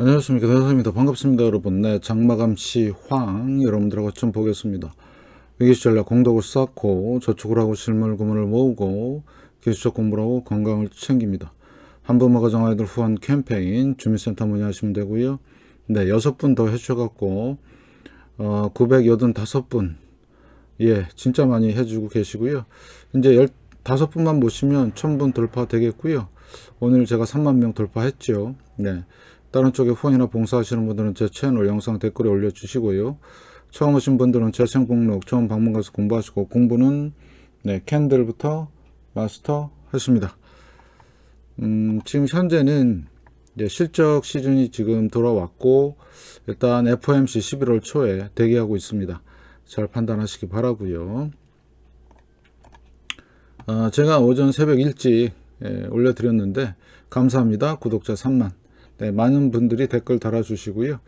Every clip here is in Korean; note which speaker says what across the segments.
Speaker 1: 안녕하십니까. 대선입니다. 반갑습니다 여러분. 네 장마감시 황 여러분들하고 좀 보겠습니다. 위기시절에 공덕을 쌓고 저축을 하고 실물 구문을 모으고 기술적 공부를 하고 건강을 챙깁니다. 한부모 가정 아이들 후원 캠페인 주민센터 문의하시면 되고요. 네 여섯 분 더 해주셔갖고 어 985분. 예 진짜 많이 해주고 계시고요. 이제 15분만 모시면 1000분 돌파 되겠고요. 오늘 제가 3만 명 돌파했죠. 네 다른 쪽에 후원이나 봉사하시는 분들은 제 채널 영상 댓글에 올려주시고요. 처음 오신 분들은 재생 목록 처음 방문 가서 공부하시고 공부는 네, 캔들부터 마스터 하십니다. 음, 지금 현재는 실적 시즌이 지금 돌아왔고 일단 FOMC 11월 초에 대기하고 있습니다. 잘 판단하시기 바라고요. 아, 제가 오전 새벽 일찍 예, 올려드렸는데 감사합니다. 구독자 3만. 네, 많은 분들이 댓글 달아주시고요.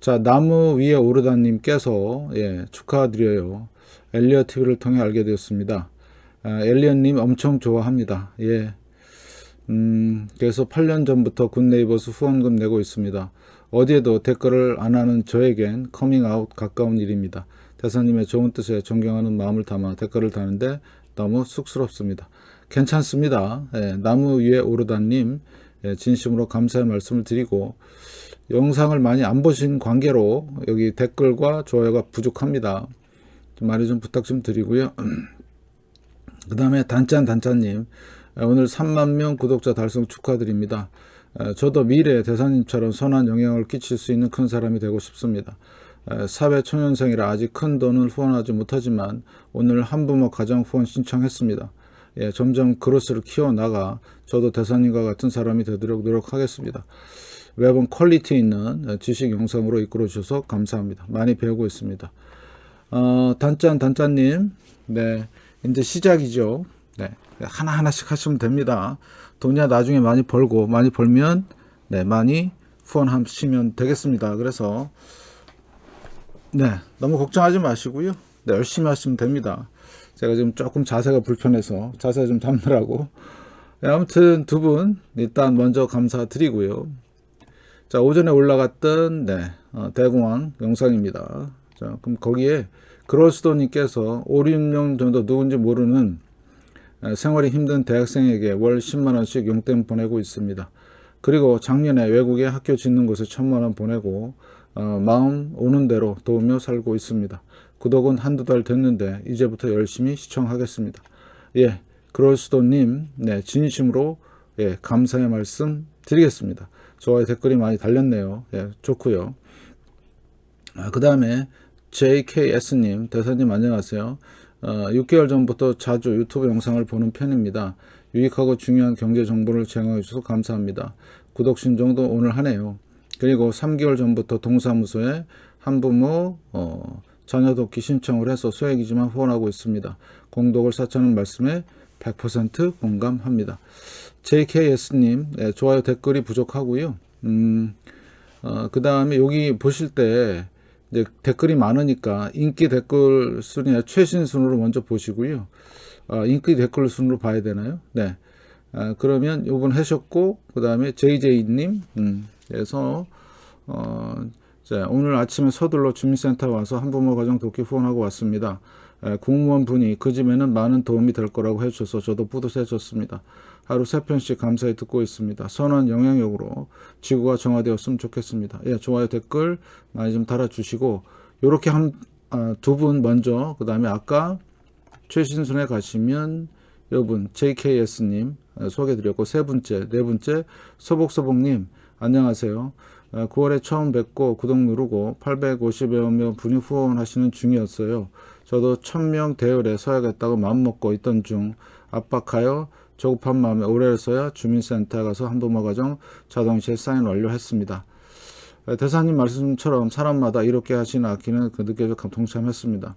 Speaker 1: 자, 나무 위에 오르다님께서, 예, 축하드려요. 엘리어 TV를 통해 알게 되었습니다. 아, 엘리언님 엄청 좋아합니다. 예. 음, 그래서 8년 전부터 굿네이버스 후원금 내고 있습니다. 어디에도 댓글을 안 하는 저에겐 커밍아웃 가까운 일입니다. 대사님의 좋은 뜻에 존경하는 마음을 담아 댓글을 다는데 너무 쑥스럽습니다. 괜찮습니다. 예, 나무 위에 오르다님, 예, 진심으로 감사의 말씀을 드리고 영상을 많이 안 보신 관계로 여기 댓글과 좋아요가 부족합니다. 좀 많이 좀 부탁 좀 드리고요. 그 다음에 단짠 단짠님 예, 오늘 3만 명 구독자 달성 축하드립니다. 예, 저도 미래 대사님처럼 선한 영향을 끼칠 수 있는 큰 사람이 되고 싶습니다. 사회 초년생이라 아직 큰 돈을 후원하지 못하지만 오늘 한부모 가정 후원 신청했습니다. 예, 점점 그로스를 키워나가 저도 대사님과 같은 사람이 되도록 노력하겠습니다. 매번 퀄리티 있는 지식 영상으로 이끌어 주셔서 감사합니다. 많이 배우고 있습니다. 어, 단짠 단짠님, 네, 이제 시작이죠. 네, 하나 하나씩 하시면 됩니다. 돈이야 나중에 많이 벌고 많이 벌면 네 많이 후원하시면 되겠습니다. 그래서 네 너무 걱정하지 마시고요. 네, 열심히 하시면 됩니다. 제가 지금 조금 자세가 불편해서 자세 좀 잡느라고. 네, 아무튼 두 분 일단 먼저 감사드리고요. 자 오전에 올라갔던 네, 어, 대공황 영상입니다. 자 그럼 거기에 그로스도님께서 5, 6년 정도 누군지 모르는 생활이 힘든 대학생에게 월 10만 원씩 용돈 보내고 있습니다. 그리고 작년에 외국에 학교 짓는 곳에 천만 원 보내고 어, 마음 오는 대로 도우며 살고 있습니다. 구독은 한두 달 됐는데 이제부터 열심히 시청하겠습니다. 예, 그럴수도님, 네, 진심으로 예, 감사의 말씀 드리겠습니다. 좋아요 댓글이 많이 달렸네요. 예, 좋고요. 아, 그 다음에 JKS님, 대사님 안녕하세요. 어, 6개월 전부터 자주 유튜브 영상을 보는 편입니다. 유익하고 중요한 경제 정보를 제공해 주셔서 감사합니다. 구독 신청도 오늘 하네요. 그리고 3개월 전부터 동사무소에 한부모 어, 자녀 돕기 신청을 해서 소액이지만 후원하고 있습니다. 공덕을 쌓자는 말씀에 100% 공감합니다. JKS님, 네, 좋아요 댓글이 부족하고요. 음, 어, 그 다음에 여기 보실 때 이제 댓글이 많으니까 인기 댓글 순위 최신 순으로 먼저 보시고요. 어, 인기 댓글 순으로 봐야 되나요? 네. 아, 그러면 요번 하셨고, 그 다음에 JJ님, 음, 그래서, 어, 자, 오늘 아침에 서둘러 주민센터 와서 한부모 가정 돕기 후원하고 왔습니다. 에, 공무원 분이 그 집에는 많은 도움이 될 거라고 해주셔서 저도 뿌듯해졌습니다. 하루 세 편씩 감사히 듣고 있습니다. 선한 영향력으로 지구가 정화되었으면 좋겠습니다. 예, 좋아요 댓글 많이 좀 달아주시고 요렇게 한 두분 먼저 그 다음에 아까 최신순에 가시면 여분 JKS님 소개드렸고 세 번째 네 번째 서복서복님 안녕하세요. 9월에 어, 처음 뵙고 구독 누르고 850여 명 분이 후원하시는 중이었어요. 저도 1000명 대열에 서야겠다고 마음먹고 있던 중 압박하여 조급한 마음에 올해서야 주민센터 가서 한부모 가정 자동시에 사인 완료했습니다. 어, 대사님 말씀처럼 사람마다 이렇게 아끼는 그 느껴져 동참했습니다.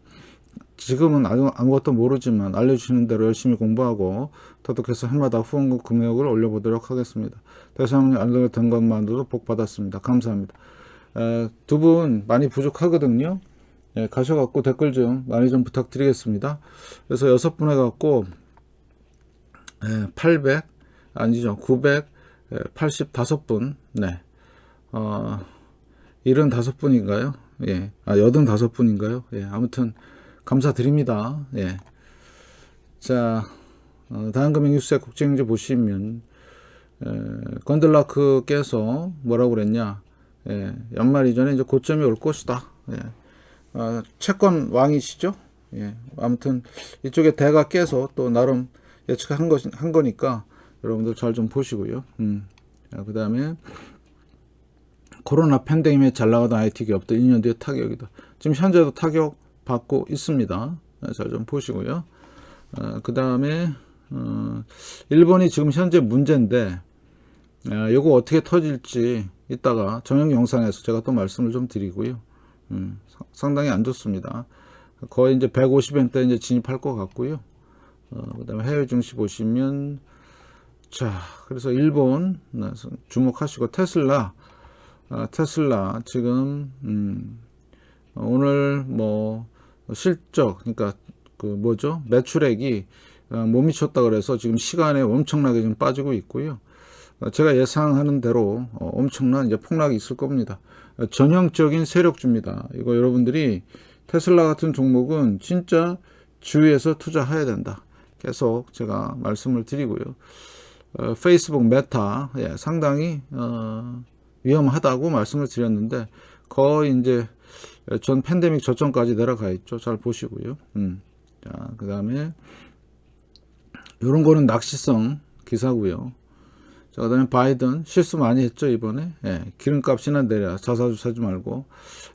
Speaker 1: 지금은 아무것도 모르지만 알려주시는 대로 열심히 공부하고 터득해서 해마다 후원금 금액을 올려보도록 하겠습니다. 대상이 알려된 것만으로도 복 받았습니다. 감사합니다. 두 분 많이 부족하거든요. 예, 가셔갖고 댓글 좀 많이 좀 부탁드리겠습니다. 그래서 여섯 분 해갖고 800 아니죠 985분 네 어, 75분인가요? 예. 아, 85분인가요? 예. 아무튼, 감사드립니다. 예. 자, 어, 다한금융뉴스의 국제경제 보시면, 에, 건들라크께서 뭐라고 그랬냐. 예. 연말 이전에 이제 고점이 올 것이다. 예. 어, 채권 왕이시죠? 예. 아무튼, 이쪽에 대가 깨서 또 나름 예측한 거, 한 거니까 여러분들 잘 좀 보시고요. 음. 그 다음에, 코로나 팬데믹에 잘 나가던 IT 기업도 2년 뒤에 타격이다. 지금 현재도 타격 받고 있습니다. 잘 좀 보시고요. 어, 그 다음에 어, 일본이 지금 현재 문제인데 어, 요거 어떻게 터질지 이따가 전용 영상에서 제가 또 말씀을 좀 드리고요. 음, 상당히 안 좋습니다. 거의 이제 150엔대 이제 진입할 것 같고요. 어, 그 다음에 해외 증시 보시면 자 그래서 일본 주목하시고 테슬라 아, 테슬라 지금 음, 오늘 뭐 실적 그러니까 그 뭐죠 매출액이 어, 못 미쳤다 그래서 지금 시간에 엄청나게 좀 빠지고 있고요. 어, 제가 예상하는 대로 어, 엄청난 이제 폭락이 있을 겁니다. 어, 전형적인 세력주입니다. 이거 여러분들이 테슬라 같은 종목은 진짜 주위에서 투자해야 된다. 계속 제가 말씀을 드리고요. 어, 페이스북 메타 예, 상당히 어, 위험하다고 말씀을 드렸는데 거의 이제 전 팬데믹 저점까지 내려가 있죠. 잘 보시고요. 음. 자, 그 다음에 요런 거는 낚시성 기사고요. 자, 그 다음에 바이든 실수 많이 했죠, 이번에. 예, 기름값이나 내려. 자사주 사지 말고.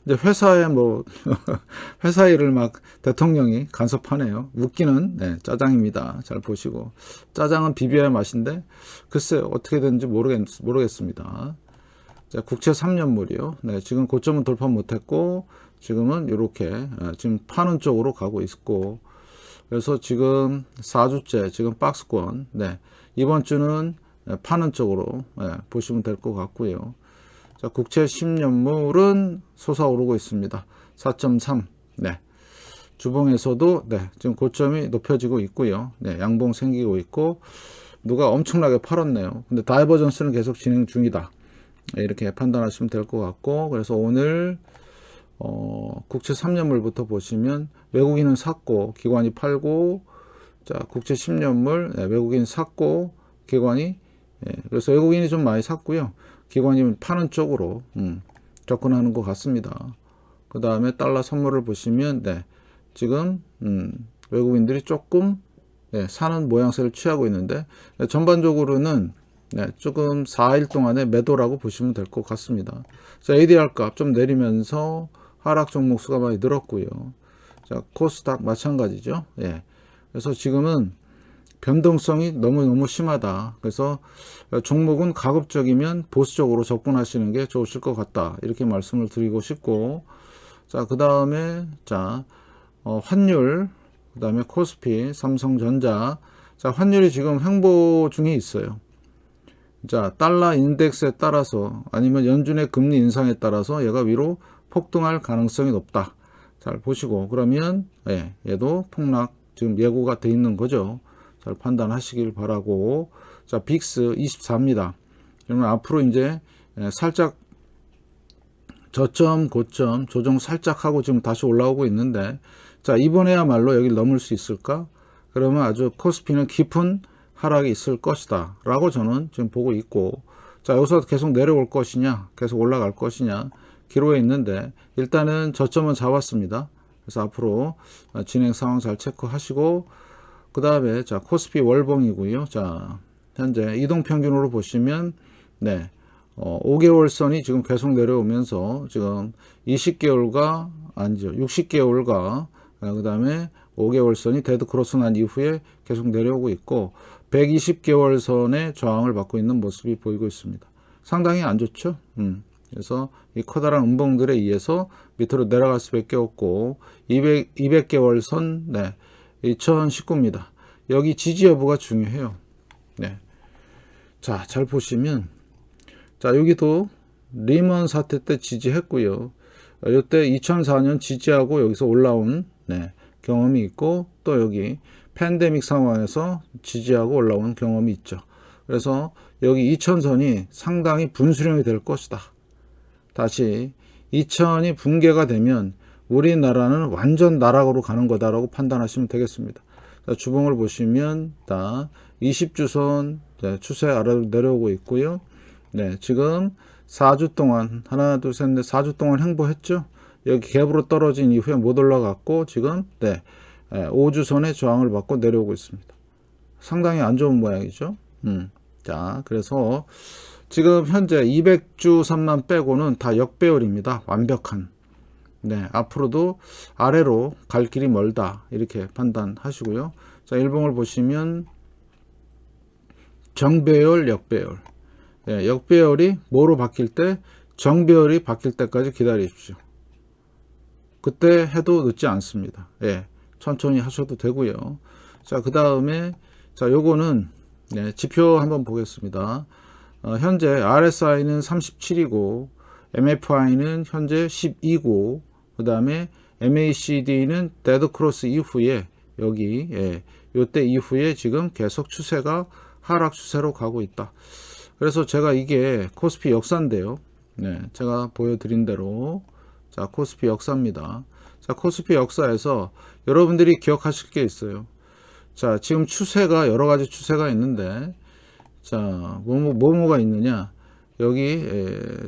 Speaker 1: 이제 회사에 뭐, 회사 일을 막 대통령이 간섭하네요. 웃기는, 네, 짜장입니다. 잘 보시고. 짜장은 비벼야 맛인데, 글쎄, 어떻게 되는지 모르겠, 모르겠습니다. 자, 국채 3년물이요. 네, 지금 고점은 돌파 못했고, 지금은 이렇게, 지금 파는 쪽으로 가고 있고, 그래서 지금 4주째, 지금 박스권, 네, 이번 주는 파는 쪽으로 네, 보시면 될 것 같고요. 자, 국채 10년물은 솟아오르고 있습니다. 4.3, 네. 주봉에서도, 네, 지금 고점이 높여지고 있고요. 네, 양봉 생기고 있고, 누가 엄청나게 팔았네요. 근데 다이버전스는 계속 진행 중이다. 이렇게 판단하시면 될 것 같고 그래서 오늘 어, 국채 3년물부터 보시면 외국인은 샀고 기관이 팔고 자 국채 10년물 네, 외국인 샀고 기관이 예, 그래서 외국인이 좀 많이 샀고요 기관이 파는 쪽으로 음, 접근하는 것 같습니다 그 다음에 달러 선물을 보시면 네, 지금 음, 외국인들이 조금 네, 사는 모양새를 취하고 있는데 네, 전반적으로는 네, 조금 4일 동안의 매도라고 보시면 될 것 같습니다. 자, ADR 값 좀 내리면서 하락 종목 수가 많이 늘었고요. 자, 코스닥 마찬가지죠. 예. 그래서 지금은 변동성이 너무너무 심하다. 그래서 종목은 가급적이면 보수적으로 접근하시는 게 좋으실 것 같다. 이렇게 말씀을 드리고 싶고, 자, 그 다음에, 자, 어, 환율, 그 다음에 코스피, 삼성전자, 자, 환율이 지금 횡보 중에 있어요. 자, 달러 인덱스에 따라서 아니면 연준의 금리 인상에 따라서 얘가 위로 폭등할 가능성이 높다. 잘 보시고 그러면 예, 얘도 폭락 지금 예고가 돼 있는 거죠. 잘 판단하시길 바라고 자, 빅스 24입니다. 그러면 앞으로 이제 예, 살짝 저점 고점 조정 살짝 하고 지금 다시 올라오고 있는데 자, 이번에야말로 여기를 넘을 수 있을까? 그러면 아주 코스피는 깊은 하락이 있을 것이다 라고 저는 지금 보고 있고 자 여기서 계속 내려올 것이냐 계속 올라갈 것이냐 기로에 있는데 일단은 저점은 잡았습니다 그래서 앞으로 진행 상황 잘 체크하시고 그 다음에 자 코스피 월봉이고요 자 현재 이동 평균으로 보시면 네 어, 5개월 선이 지금 계속 내려오면서 지금 20개월과 아니죠 60개월과 그 다음에 5개월 선이 데드 크로스 난 이후에 계속 내려오고 있고 120개월 선의 저항을 받고 있는 모습이 보이고 있습니다. 상당히 안 좋죠. 음. 그래서 이 커다란 음봉들에 의해서 밑으로 내려갈 수밖에 없고 200, 200개월 선 네, 2019입니다. 여기 지지 여부가 중요해요. 네. 자, 잘 보시면 자, 여기도 리먼 사태 때 지지했고요. 이때 2004년 지지하고 여기서 올라온 네, 경험이 있고 또 여기 팬데믹 상황에서 지지하고 올라온 경험이 있죠. 그래서 여기 2000선이 상당히 분수령이 될 것이다. 다시 2000이 붕괴가 되면 우리나라는 완전 나락으로 가는 거다라고 판단하시면 되겠습니다. 자, 주봉을 보시면 다 20주선 추세 아래로 내려오고 있고요. 네, 지금 4주 동안 하나 둘 셋 넷 4주 동안 행보했죠. 여기 갭으로 떨어진 이후에 못 올라갔고 지금 네, 5주선의 저항을 받고 내려오고 있습니다. 상당히 안 좋은 모양이죠. 음. 자, 그래서 지금 현재 200주 선만 빼고는 다 역배열입니다. 완벽한. 네, 앞으로도 아래로 갈 길이 멀다. 이렇게 판단하시고요. 자, 일봉을 보시면 정배열, 역배열. 네, 역배열이 뭐로 바뀔 때 정배열이 바뀔 때까지 기다리십시오. 그때 해도 늦지 않습니다. 예, 천천히 하셔도 되고요. 자, 그 다음에 자, 요거는 네, 지표 한번 보겠습니다. 어, 현재 RSI는 37이고 MFI는 현재 12고 그 다음에 MACD는 데드 크로스 이후에 여기 예, 요때 이후에 지금 계속 추세가 하락 추세로 가고 있다. 그래서 제가 이게 코스피 역사인데요. 네, 제가 보여드린 대로 자 코스피 역사입니다. 자 코스피 역사에서 여러분들이 기억하실 게 있어요. 자 지금 추세가 여러 가지 추세가 있는데 자 뭐뭐 뭐뭐가 있느냐? 여기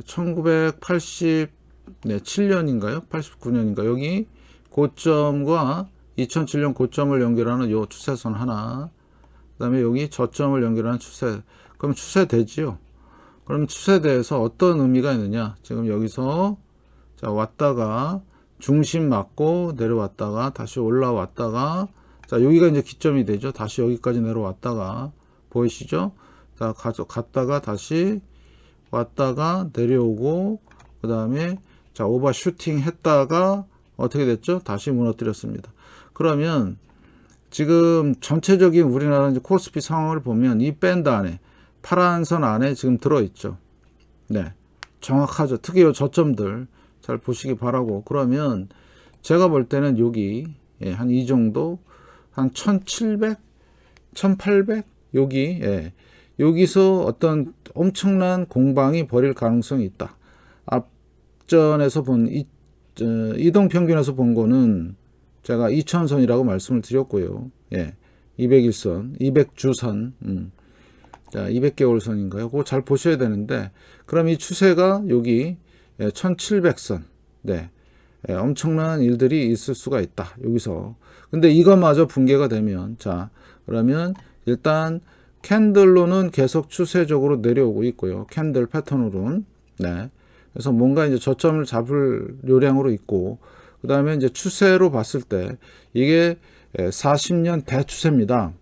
Speaker 1: 1987년인가요? 89년인가? 여기 고점과 2007년 고점을 연결하는 요 추세선 하나. 그 다음에 여기 저점을 연결하는 추세. 그럼 추세대지요? 그럼 추세대에서 어떤 의미가 있느냐? 지금 여기서 자 왔다가 중심 맞고 내려왔다가 다시 올라왔다가 자 여기가 이제 기점이 되죠? 다시 여기까지 내려왔다가 보이시죠? 자 가져 갔다가 다시 왔다가 내려오고 그 다음에 자 오버슈팅 했다가 어떻게 됐죠? 다시 무너뜨렸습니다. 그러면 지금 전체적인 우리나라 이제 코스피 상황을 보면 이 밴드 안에 파란 선 안에 지금 들어있죠. 네. 정확하죠. 특히 요 저점들 잘 보시기 바라고. 그러면 제가 볼 때는 여기 예, 한 이 정도 한 1700, 1800 여기 예, 여기서 어떤 엄청난 공방이 벌일 가능성이 있다. 앞전에서 본 이, 어, 이동 평균에서 본 거는 제가 2000선이라고 말씀을 드렸고요. 예, 201선, 200주선, 음. 자, 200개월 선인가요? 그거 잘 보셔야 되는데, 그럼 이 추세가 여기 1700선, 네, 예, 엄청난 일들이 있을 수가 있다. 여기서. 근데 이것마저 붕괴가 되면, 자, 그러면 일단 캔들로는 계속 추세적으로 내려오고 있고요. 캔들 패턴으로는. 네. 그래서 뭔가 이제 저점을 잡을 요량으로 있고, 그 다음에 이제 추세로 봤을 때 이게 40년 대추세입니다.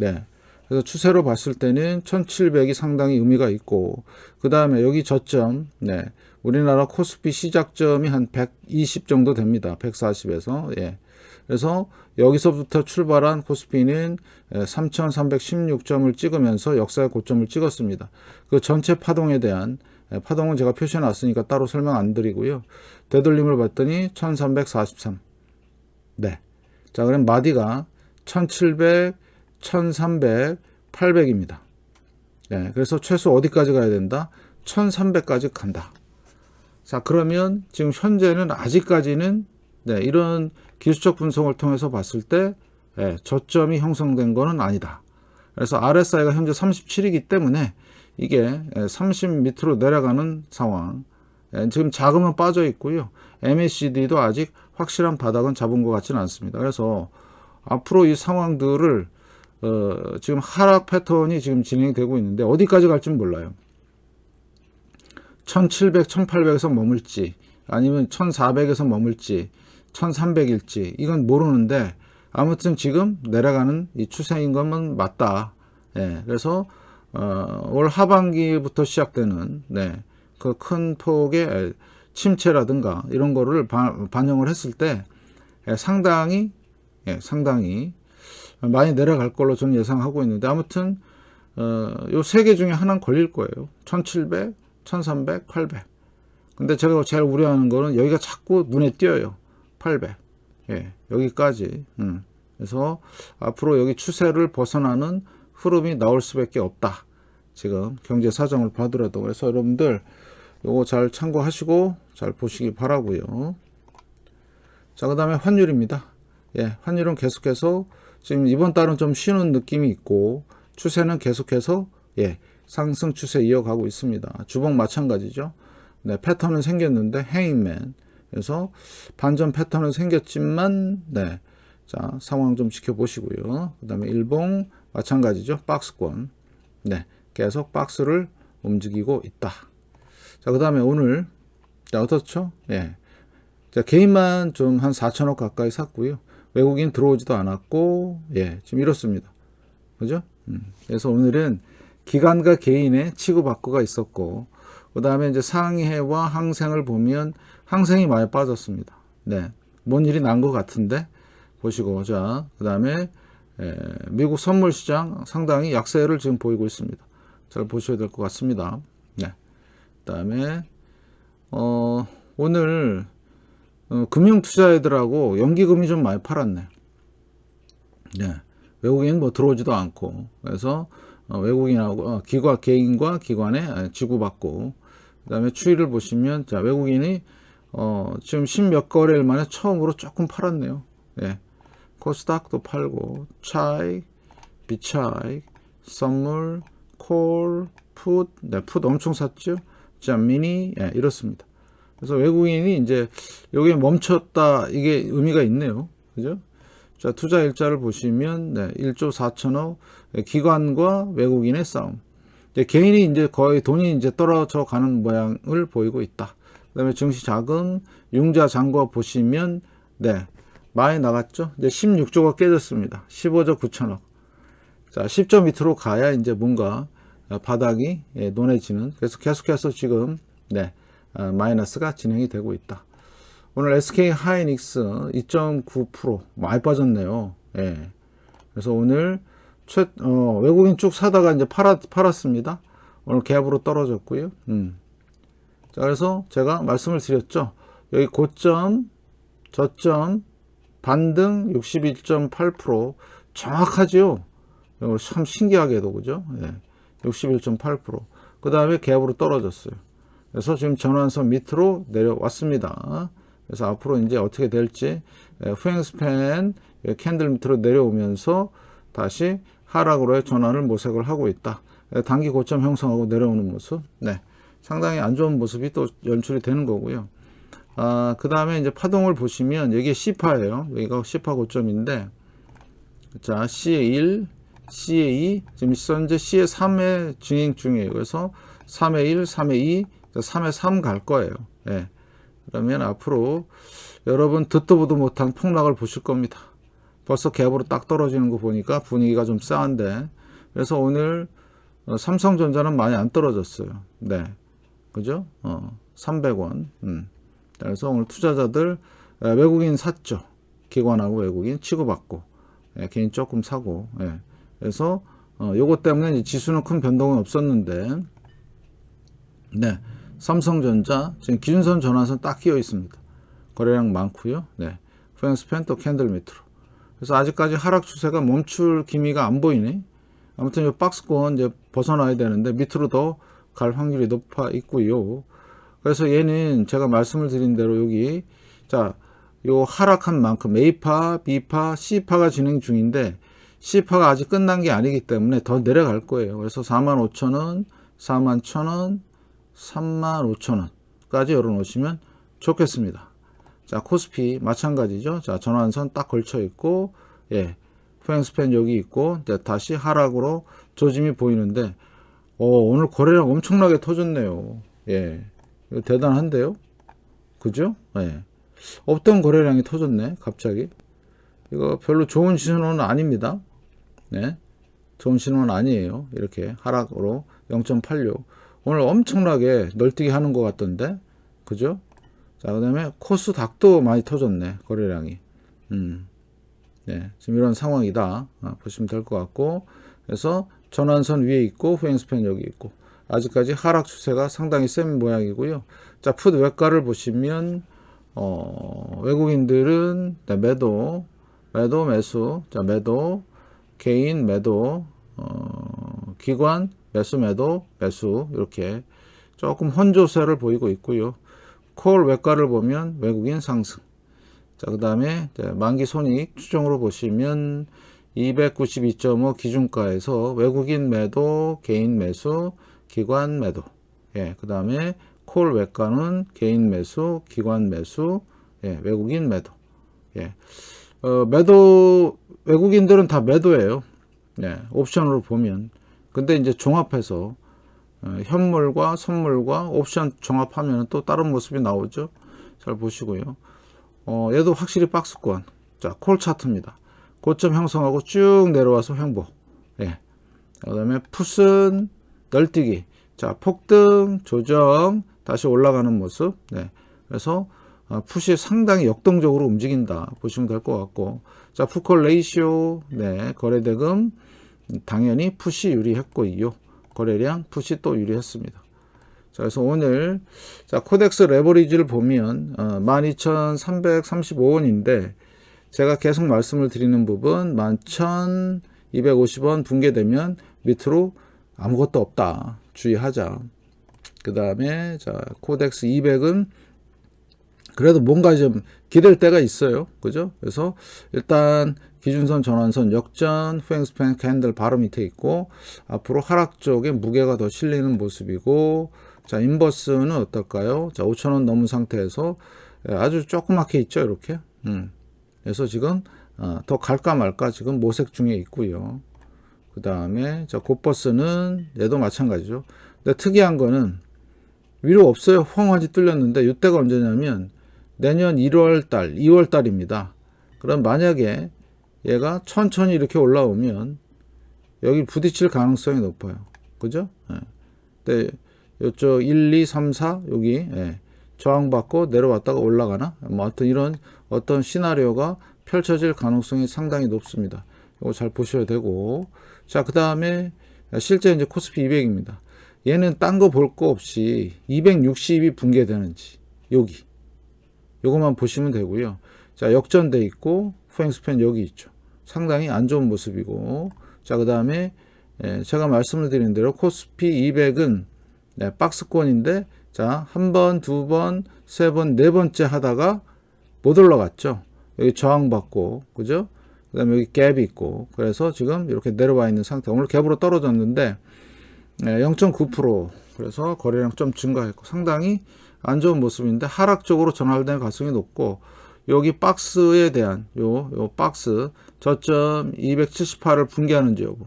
Speaker 1: 네. 그래서 추세로 봤을 때는 1700이 상당히 의미가 있고, 그 다음에 여기 저점, 네. 우리나라 코스피 시작점이 한 120 정도 됩니다. 140에서. 예. 그래서 여기서부터 출발한 코스피는 3,316점을 찍으면서 역사의 고점을 찍었습니다. 그 전체 파동에 대한 파동은 제가 표시해 놨으니까 따로 설명 안 드리고요. 되돌림을 봤더니 1343. 네. 자, 그럼 마디가 1700, 1300, 800입니다. 네. 그래서 최소 어디까지 가야 된다? 1300까지 간다. 자, 그러면 지금 현재는 아직까지는 네, 이런 기술적 분석을 통해서 봤을 때 예, 저점이 형성된 것은 아니다. 그래서 RSI가 현재 37이기 때문에 이게 30 밑으로 내려가는 상황. 예, 지금 자금은 빠져 있고요. MACD도 아직 확실한 바닥은 잡은 것 같지는 않습니다. 그래서 앞으로 이 상황들을 어, 지금 하락 패턴이 지금 진행되고 있는데 어디까지 갈지는 몰라요. 1700, 1800에서 머물지 아니면 1400에서 머물지 1300일지 이건 모르는데 아무튼 지금 내려가는 이 추세인 것만 맞다. 예, 그래서 어, 올 하반기부터 시작되는 네, 그 큰 폭의 침체라든가 이런 거를 바, 반영을 했을 때 예, 상당히 예, 상당히 많이 내려갈 걸로 저는 예상하고 있는데 아무튼 어, 요세 개 중에 하나는 걸릴 거예요. 1700, 1300, 800. 근데 제가 제일 우려하는 거는 여기가 자꾸 눈에 띄어요. 800. 예, 여기까지. 음. 그래서 앞으로 여기 추세를 벗어나는 흐름이 나올 수밖에 없다. 지금 경제 사정을 봐더라도 그래서 여러분들 요거 잘 참고하시고 잘 보시기 바라고요. 자, 그 다음에 환율입니다. 예, 환율은 계속해서 지금 이번 달은 좀 쉬는 느낌이 있고 추세는 계속해서 예, 상승 추세 이어가고 있습니다. 주봉 마찬가지죠. 네, 패턴은 생겼는데 행잉맨. 그래서 반전 패턴은 생겼지만 네. 자, 상황 좀 지켜보시고요. 그다음에 일봉 마찬가지죠. 박스권. 네. 계속 박스를 움직이고 있다. 자, 그다음에 오늘 자, 어떻죠? 예. 자, 개인만 좀 한 4천억 가까이 샀고요. 외국인 들어오지도 않았고, 예, 지금 이렇습니다. 그죠? 음. 그래서 오늘은 기관과 개인의 치고받고가 있었고, 그 다음에 이제 상해와 항생을 보면 항생이 많이 빠졌습니다. 네. 뭔 일이 난 것 같은데, 보시고, 자, 그 다음에 미국 선물 시장 상당히 약세를 지금 보이고 있습니다. 잘 보셔야 될 것 같습니다. 네. 그 다음에, 어, 오늘 어, 금융 투자애들하고 연기금이 좀 많이 팔았네. 네. 외국인 뭐 들어오지도 않고 그래서 어, 외국인하고 어, 기관 개인과 기관에 지구받고 그 다음에 추이를 보시면 자 외국인이 어, 지금 십몇 거래일 만에 처음으로 조금 팔았네요. 예. 코스닥도 팔고 차이, 비차이, 선물, 콜, 풋, 네, 풋 엄청 샀죠. 자 미니 예, 이렇습니다. 그래서 외국인이 이제 여기에 멈췄다 이게 의미가 있네요. 그죠? 자, 투자 일자를 보시면 네, 1조 4천억 기관과 외국인의 싸움. 네, 개인이 이제 거의 돈이 이제 떨어져 가는 모양을 보이고 있다. 그다음에 증시 자금, 융자 잔고 보시면 네. 많이 나갔죠. 이제 16조가 깨졌습니다. 15조 9천억. 자, 10조 밑으로 가야 이제 뭔가 바닥이 예, 논해지는. 그래서 계속해서 지금 네. 어, 마이너스가 진행이 되고 있다. 오늘 SK 하이닉스 2.9% 많이 빠졌네요. 예. 그래서 오늘 최, 어, 외국인 쭉 사다가 이제 팔았, 팔았습니다. 오늘 갭으로 떨어졌고요. 음. 자, 그래서 제가 말씀을 드렸죠. 여기 고점, 저점, 반등 61.8% 정확하지요. 이거 참 신기하게도 그죠? 예. 61.8%. 그 다음에 갭으로 떨어졌어요. 그래서 지금 전환선 밑으로 내려왔습니다. 그래서 앞으로 이제 어떻게 될지 후행 스팬 캔들 밑으로 내려오면서 다시 하락으로의 전환을 모색을 하고 있다. 단기 고점 형성하고 내려오는 모습. 네. 상당히 안 좋은 모습이 또 연출이 되는 거고요. 아, 그 다음에 이제 파동을 보시면 여기 C파예요. 여기가 C파 고점인데 자, C의 1, C의 2, 지금 현재 C의 3에 진행 중이에요. 그래서 3의 1, 3의 2, 3에 3갈 거예요. 예. 그러면 앞으로 여러분 듣도 보도 못한 폭락을 보실 겁니다. 벌써 갭으로 딱 떨어지는 거 보니까 분위기가 좀 싸한데 그래서 오늘 어, 삼성전자는 많이 안 떨어졌어요. 네. 그죠? 어, 300원. 음. 그래서 오늘 투자자들 외국인 샀죠. 기관하고 외국인 치고받고 예, 개인 조금 사고 예. 그래서 어, 요것 때문에 지수는 큰 변동은 없었는데 네. 삼성전자 지금 기준선 전환선 딱 끼어 있습니다. 거래량 많고요. 네. 프랭스펜 또 캔들 밑으로. 그래서 아직까지 하락 추세가 멈출 기미가 안 보이네. 아무튼 이 박스권 이제 벗어나야 되는데 밑으로 더 갈 확률이 높아 있고요. 그래서 얘는 제가 말씀을 드린 대로 여기 자, 요 하락한 만큼 A파, B파, C파가 진행 중인데 C파가 아직 끝난 게 아니기 때문에 더 내려갈 거예요. 그래서 45,000원, 41,000원, 35,000원까지 열어 놓으시면 좋겠습니다. 자, 코스피 마찬가지죠. 자, 전환선 딱 걸쳐 있고, 예, 후행스팬 여기 있고, 다시 하락으로 조짐이 보이는데, 어, 오늘 거래량 엄청나게 터졌네요. 예, 대단한데요? 그죠? 예. 없던 거래량이 터졌네, 갑자기. 이거 별로 좋은 신호는 아닙니다. 네. 좋은 신호는 아니에요. 이렇게 하락으로 0.86. 오늘 엄청나게 널뛰기 하는 것 같던데 그죠? 자 그 다음에 코스 닥도 많이 터졌네 거래량이. 음. 네, 지금 이런 상황이다. 아, 보시면 될 것 같고. 그래서 전환선 위에 있고 후행스팬 여기 있고. 아직까지 하락 추세가 상당히 센 모양이고요. 자풋 외가를 보시면 어, 외국인들은 네, 매도 매도 매수. 자 매도 개인 매도 어, 기관 매수 매도 매수. 이렇게 조금 혼조세를 보이고 있고요. 콜 외과를 보면 외국인 상승. 자, 그 다음에 만기 손익 추정으로 보시면 292.5 기준가에서 외국인 매도, 개인 매수, 기관 매도. 예, 그 다음에 콜 외과는 개인 매수, 기관 매수, 예, 외국인 매도. 예, 어, 매도, 외국인들은 다 매도예요. 예, 옵션으로 보면. 근데 이제 종합해서 어, 현물과 선물과 옵션 종합하면 또 다른 모습이 나오죠. 잘 보시고요. 어, 얘도 확실히 박스권. 자, 콜 차트입니다. 고점 형성하고 쭉 내려와서 횡보. 예. 그 다음에 풋은 널뛰기. 자, 폭등, 조정, 다시 올라가는 모습. 네. 그래서 어, 풋이 상당히 역동적으로 움직인다. 보시면 될 것 같고. 자, 풋콜 레이시오. 네. 거래대금. 당연히 풋이 유리했고요. 거래량 풋이 또 유리했습니다. 자, 그래서 오늘 자 코덱스 레버리지를 보면 어, 12,335원인데 제가 계속 말씀을 드리는 부분 11,250원 붕괴되면 밑으로 아무것도 없다 주의하자. 그 다음에 자 코덱스 200은 그래도 뭔가 좀 기댈 때가 있어요. 그죠? 그래서 일단 기준선 전환선 역전 후행스팬 캔들 바로 밑에 있고 앞으로 하락 쪽에 무게가 더 실리는 모습이고 자 인버스는 어떨까요? 자 5천원 넘은 상태에서 예, 아주 조그맣게 있죠 이렇게? 음. 그래서 지금 어, 더 갈까 말까 지금 모색 중에 있고요. 그 다음에 자 곧버스는 얘도 마찬가지죠. 근데 특이한 거는 위로 없어요. 호황하지 뚫렸는데 이때가 언제냐면 내년 1월 달 2월 달입니다. 그럼 만약에 얘가 천천히 이렇게 올라오면 여기 부딪힐 가능성이 높아요. 그죠? 예. 근데 요쪽 1, 2, 3, 4 여기 예. 저항받고 내려왔다가 올라가나? 뭐 어떤 이런 어떤 시나리오가 펼쳐질 가능성이 상당히 높습니다. 이거 잘 보셔야 되고 자 그 다음에 실제 이제 코스피 200입니다. 얘는 딴 거 볼 거 없이 260이 붕괴되는지 여기 요것만 보시면 되고요. 자 역전돼 있고 후행스팬 여기 있죠. 상당히 안 좋은 모습이고 자 그 다음에 제가 말씀을 드린 대로 코스피 200은 네, 박스권인데 자 한 번, 두 번, 세 번, 네 번째 하다가 못 올라갔죠. 여기 저항받고 그죠? 그 다음에 여기 갭이 있고 그래서 지금 이렇게 내려와 있는 상태 오늘 갭으로 떨어졌는데 0.9% 그래서 거래량 좀 증가했고 상당히 안 좋은 모습인데 하락적으로 전환될 가능성이 높고 여기 박스에 대한 요, 요 박스 저점 278을 붕괴하는지 여부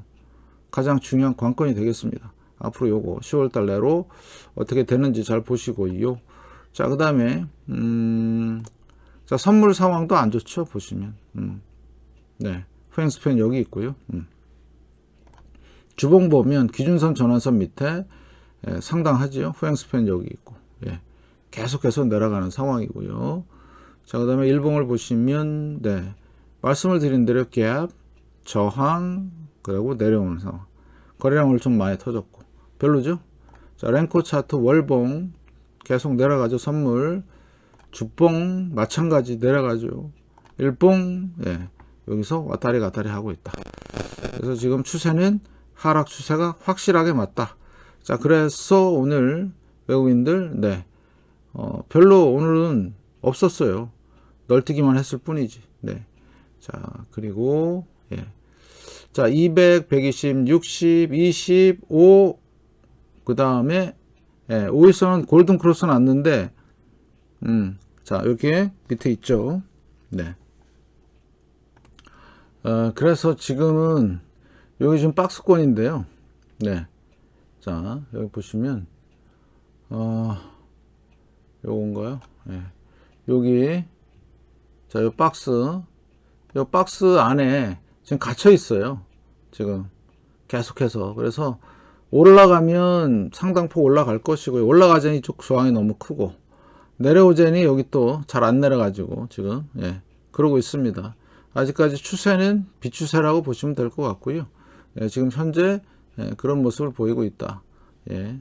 Speaker 1: 가장 중요한 관건이 되겠습니다. 앞으로 요거 10월달 내로 어떻게 되는지 잘 보시고요. 자, 그 다음에, 음, 자, 선물 상황도 안 좋죠. 보시면. 음, 네. 후행스팬 여기 있고요. 음. 주봉 보면 기준선 전환선 밑에 예, 상당하지요. 후행스팬 여기 있고. 예. 계속해서 내려가는 상황이고요. 자, 그 다음에 일봉을 보시면, 네. 말씀을 드린 대로 갭, 저항, 그리고 내려오는 상황. 거래량 오늘 좀 많이 터졌고. 별로죠? 자, 랭코 차트 월봉 계속 내려가죠. 선물. 주봉 마찬가지 내려가죠. 일봉, 예. 여기서 왔다리 갔다리 하고 있다. 그래서 지금 추세는 하락 추세가 확실하게 맞다. 자, 그래서 오늘 외국인들, 네. 어, 별로 오늘은 없었어요. 널뛰기만 했을 뿐이지. 네. 자, 그리고, 예. 자, 200, 120, 60, 25, 그 다음에, 예, 5일선은 골든 크로스 났는데, 음, 자, 이렇게 밑에 있죠. 네. 어, 그래서 지금은, 여기 지금 박스권인데요. 네. 자, 여기 보시면, 어, 요건가요? 예. 여기, 자, 요 박스, 요 박스 안에 지금 갇혀 있어요. 지금 계속해서. 그래서 올라가면 상당폭 올라갈 것이고요. 올라가자니 이쪽 저항이 너무 크고 내려오자니 여기 또 잘 안 내려가지고 지금 예 그러고 있습니다. 아직까지 추세는 비추세라고 보시면 될 것 같고요. 예, 지금 현재 예, 그런 모습을 보이고 있다. 예.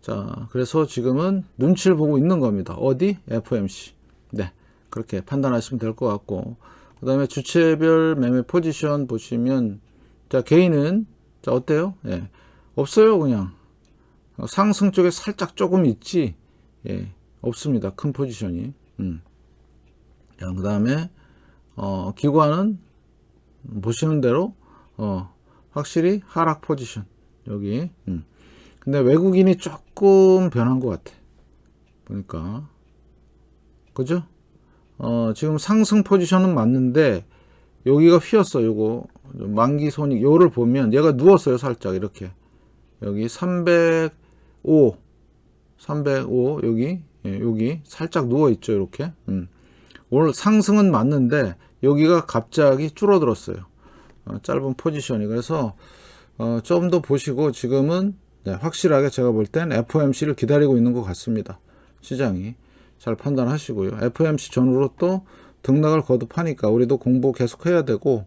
Speaker 1: 자, 그래서 지금은 눈치를 보고 있는 겁니다. 어디? FMC. 네. 그렇게 판단하시면 될 것 같고 그 다음에 주체별 매매 포지션 보시면 자 개인은 자 어때요? 예 없어요 그냥 어, 상승 쪽에 살짝 조금 있지, 예, 없습니다. 큰 포지션이. 음. 자, 그 다음에, 어, 기관은 보시는 대로, 어, 확실히 하락 포지션. 여기. 음. 근데 외국인이 조금 변한 것 같아. 보니까. 그죠? 어, 지금 상승 포지션은 맞는데, 여기가 휘었어, 요거. 만기 손익, 요를 보면, 얘가 누웠어요, 살짝, 이렇게. 여기 305, 305, 여기, 예, 여기, 살짝 누워 있죠, 이렇게. 음. 오늘 상승은 맞는데, 여기가 갑자기 줄어들었어요. 어, 짧은 포지션이. 그래서, 어, 좀 더 보시고, 지금은, 네, 확실하게 제가 볼 땐 FOMC를 기다리고 있는 것 같습니다. 시장이. 잘 판단하시고요. FOMC 전후로 또 등락을 거듭하니까 우리도 공부 계속 해야 되고,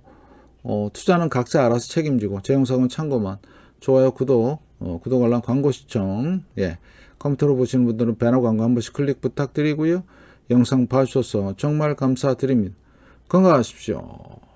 Speaker 1: 어, 투자는 각자 알아서 책임지고, 제 영상은 참고만. 좋아요, 구독, 어, 구독 알람 광고 시청, 예. 컴퓨터로 보시는 분들은 배너 광고 한 번씩 클릭 부탁드리고요. 영상 봐주셔서 정말 감사드립니다. 건강하십시오.